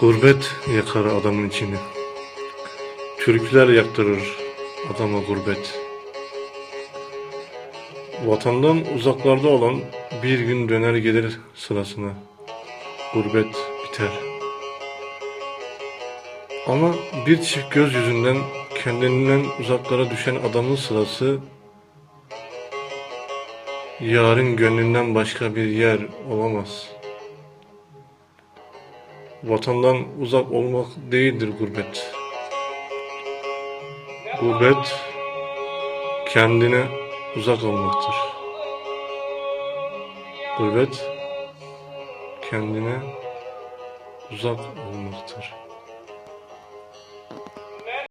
Gurbet yakar adamın içini. Türküler yaktırır adama gurbet. Vatandan uzaklarda olan bir gün döner gelir sırasına. Gurbet biter. Ama bir çift göz yüzünden kendinden uzaklara düşen adamın sırası yarın gönlünden başka bir yer olamaz. Vatandan uzak olmak değildir gurbet. Gurbet kendine uzak olmaktır. Gurbet kendine uzak olmaktır.